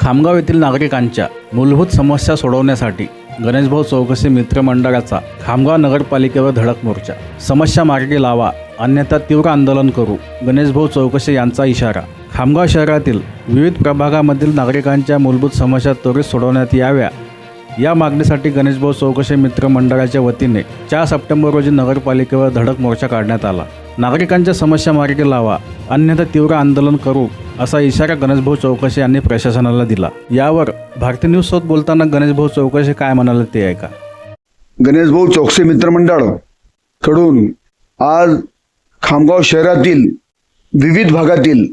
खामगाव येथील नागरिकांच्या मूलभूत समस्या सोडवण्यासाठी गणेशभाऊ चौकशी मित्रमंडळाचा खामगाव नगरपालिकेवर धडक मोर्चा. समस्या मार्गी लावा अन्यथा तीव्र आंदोलन करू गणेशभाऊ चौकशी यांचा इशारा. खामगाव शहरातील विविध प्रभागामधील नागरिकांच्या मूलभूत समस्या त्वरित सोडवण्यात याव्या. या मागणीसाठी गणेशभाऊ चौकशी मित्र मंडळाच्या वतीने चार सप्टेंबर रोजी नगरपालिकेवर धडक मोर्चा काढण्यात आला. नागरिकांच्या समस्या मार्गी लावा अन्यथा तीव्र आंदोलन करू असा इशारा गणेशभाऊ चौकशी यांनी प्रशासनाला दिला. यावर भारतीय न्यूज सोबत बोलताना गणेशभाऊ चौकशी काय म्हणाले ते ऐका. गणेशभाऊ चौकसे मित्रमंडळकडून आज खामगाव शहरातील विविध भागातील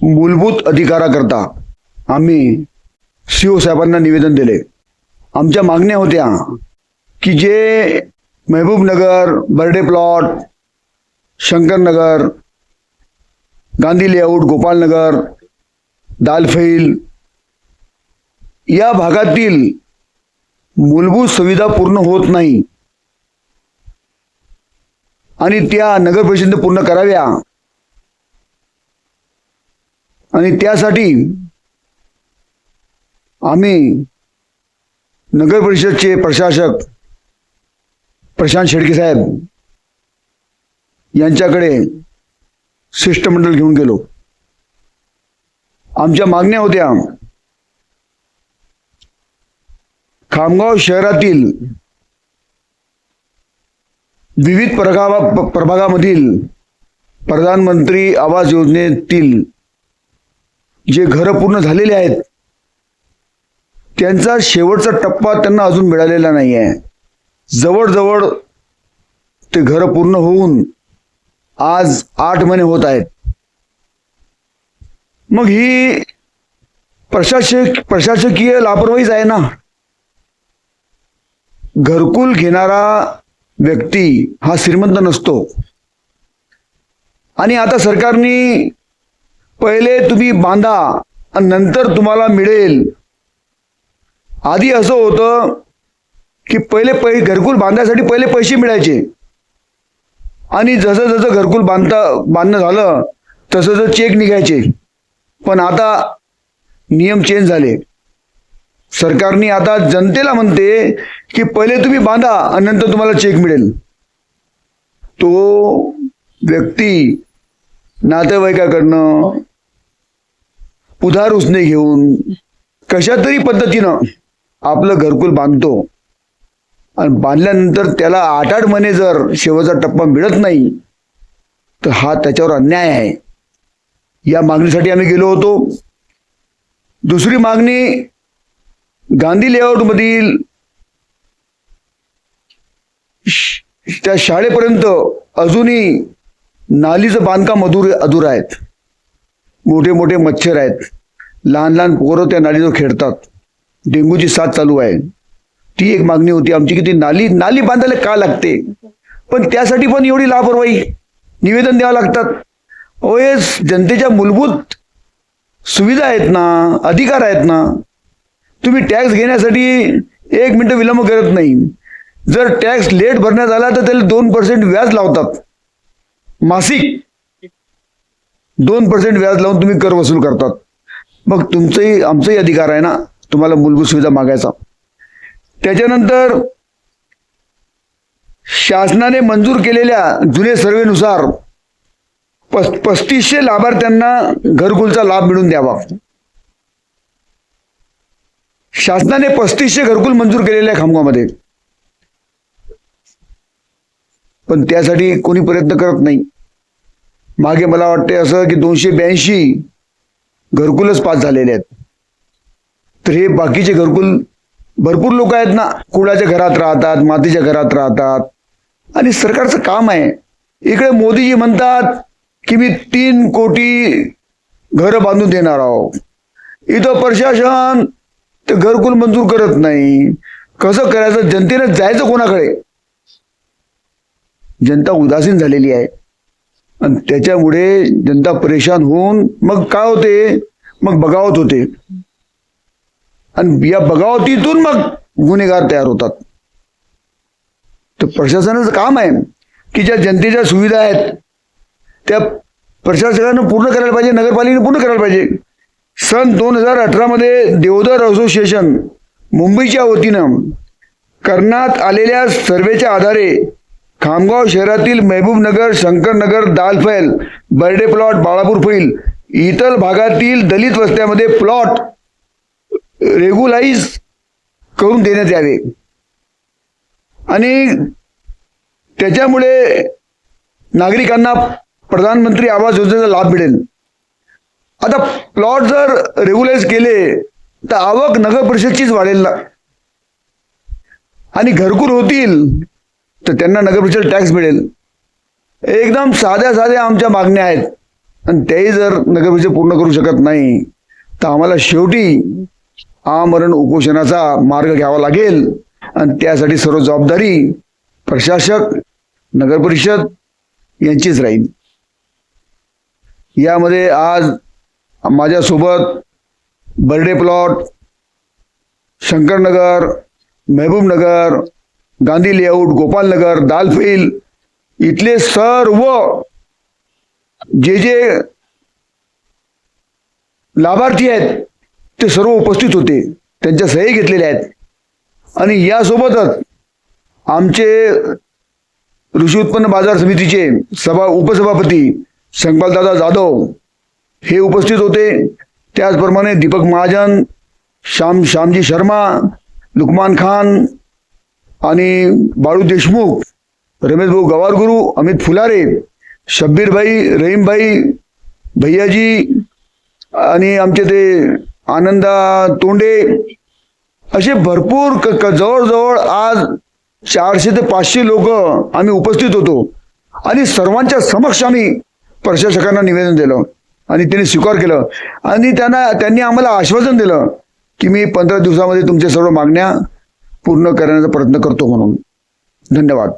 मूलभूत अधिकाराकरता आम्ही सी ओ साहेबांना निवेदन दिले. आमच्या मागण्या होत्या की जे महबूबनगर बर्डे प्लॉट शंकरनगर गांधी लेआउट गोपालनगर दालफेल या भागातील मूलभूत सुविधा पूर्ण होत नाही. आणि त्या नगर परिषदेने पूर्ण कराव्या. आणि त्यासाठी आम्ही नगर परिषदचे प्रशासक प्रशांत शेडके साहेब यांच्याकडे शिष्टमंडळ घेऊन गेलो. आमच्या मागण्या होत्या. खामगाव शहरातील विविध प्रभागा प्रभागामधील प्रधानमंत्री आवास योजनेतील जे घरं पूर्ण झालेले आहेत त्यांचा शेवटचा टप्पा त्यांना अजून मिळालेला नाही आहे जवळजवळ ते घरं पूर्ण होऊन आज आठ महिने होत आहेत. मग ही प्रशासक प्रशासकीय लापरवाहीच आहे ना? घरकुल घेणारा व्यक्ती हा श्रीमंत नसतो. आणि आता सरकारने पहिले तुम्ही बांधा आणि नंतर तुम्हाला मिळेल. आधी असं होतं की पहिले पै घरकुल बांधायसाठी पहिले पैसे मिळायचे. आणि जसं जसं घरकुल बांधता बांधणं झालं तसं जसं चेक निघायचे. पण आता नियम चेंज झाले. सरकारने आता जनतेला म्हणते की पहिले तुम्ही बांधा आणि नंतर तुम्हाला चेक मिळेल. तो व्यक्ती नातेवाईकाकडनं उधार उसने घेऊन कशा तरी पद्धतीनं आपलं घरकुल बांधतो. आणि बांधल्यानंतर त्याला आठ आठ महिने जर शेवटचा टप्पा मिळत नाही तर हा त्याच्यावर अन्याय आहे. या मागणीसाठी आम्ही गेलो होतो. दुसरी मागणी गांधी लेआउटमधील त्या शाळेपर्यंत अजूनही नालीचं बांधकाम अधुर अधूर आहेत. मोठे मोठे मच्छर आहेत. लहान लहान पोरं त्या नालीवर खेळतात. डेंग्यूची साथ चालू आहे. ती एक मागणी होती आमची की ती नाली नाली बांधायला का लागते? पण त्यासाठी पण एवढी लापरवाही निवेदन द्यावं लागतात. ओएस जनतेच्या मूलभूत सुविधा आहेत ना अधिकार आहेत ना. तुम्ही टॅक्स घेण्यासाठी एक मिनिट विलंब करत नाही. जर टॅक्स लेट भरण्यात आला तर त्याला दोन पर्सेंट व्याज लावतात. मासिक दोन पर्सेंट व्याज लावून तुम्ही कर वसूल करतात. मग तुमचंही आमचाही अधिकार आहे ना तुम्हाला मूलभूत सुविधा मागायचा. त्याच्यानंतर शासनाने मंजूर केलेल्या जुने सर्वेनुसार पस पस्तीसशे लाभार्थ्यांना घरकुलचा लाभ मिळून द्यावा. शासनाने पस्तीसशे घरकुल मंजूर केलेले आहे खामगावमध्ये. पण त्यासाठी कोणी प्रयत्न करत नाही. मागे मला वाटते असं की दोनशे ब्याऐंशी घरकुलच पास झालेले आहेत. तर हे बाकीचे घरकुल भरपूर लोक आहेत ना कुळाच्या घरात राहतात मातीच्या घरात राहतात. आणि सरकारचं काम आहे. इकडे मोदीजी म्हणतात की मी तीन कोटी घरं बांधून देणार आहो इथं प्रशासन ते घरकुल मंजूर करत नाही. कसं करायचं? जनतेनं जायचं कोणाकडे? जनता उदासीन झालेली आहे. आणि त्याच्यामुळे जनता परेशान होऊन मग काय होते? मग बगावत होते. आणि या बगावतीतून मग गुन्हेगार तयार होतात. तर प्रशासनाचं काम आहे की ज्या जनतेच्या सुविधा आहेत त्या प्रशासकानं पूर्ण करायला पाहिजे नगरपालिकेने पूर्ण करायला पाहिजे. सन दोन हजार अठरामध्ये देवदर असोसिएशन मुंबईच्या वतीनं करण्यात आलेल्या सर्वेच्या आधारे खामगाव शहरातील महबूबनगर शंकरनगर दालफैल बर्डे प्लॉट बाळापूर फैल इतर भागातील दलित वस्त्यामध्ये प्लॉट रेग्युलाइज करून देण्यात यावे. आणि त्याच्यामुळे नागरिकांना प्रधानमंत्री आवास योजनेचा लाभ मिळेल. आता प्लॉट जर रेग्युलाइज केले तर आवक नगर परिषदचीच वाढेल ना. आणि घरकुल होतील तर त्यांना नगर परिषद टॅक्स मिळेल. एकदम साध्या साध्या आमच्या मागण्या आहेत. आणि त्याही जर नगर परिषद पूर्ण करू शकत नाही तर आम्हाला शेवटी आमरण उपोषणाचा मार्ग घ्यावा लागेल. आणि त्यासाठी सर्व जबाबदारी प्रशासक नगर परिषद यांचीच राहील. यामध्ये आज माझ्यासोबत बर्डे प्लॉट शंकरनगर मेहबूबनगर गांधी लेआउट गोपालनगर दालफैल इथले सर्व जे जे लाभार्थी आहेत ते सर्व उपस्थित होते. त्यांच्या सही घेतलेल्या आहेत. आणि यासोबतच आमचे ऋषी उत्पन्न बाजार समितीचे सभा उपसभापती शंकरदादा जाधव हे उपस्थित होते. त्याचप्रमाणे दीपक महाजन श्याम श्यामजी शर्मा लुकमान खान आणि बाळू देशमुख रमेश भाऊ गवारगुरू अमित फुलारे शब्बीरभाई रहीमभाई भैयाजी आणि आमचे ते आनंदा तोंडे असे भरपूर क- जवळजवळ आज चारशे ते पाचशे लोक आम्ही उपस्थित होतो. आणि सर्वांच्या समक्ष आम्ही प्रशासकांना निवेदन दिलं आणि त्यांनी स्वीकार केलं. आणि त्यांना त्यांनी आम्हाला आश्वासन दिलं की मी पंधरा दिवसामध्ये तुमच्या सर्व मागण्या पूर्ण करण्याचा प्रयत्न करतो म्हणून. धन्यवाद.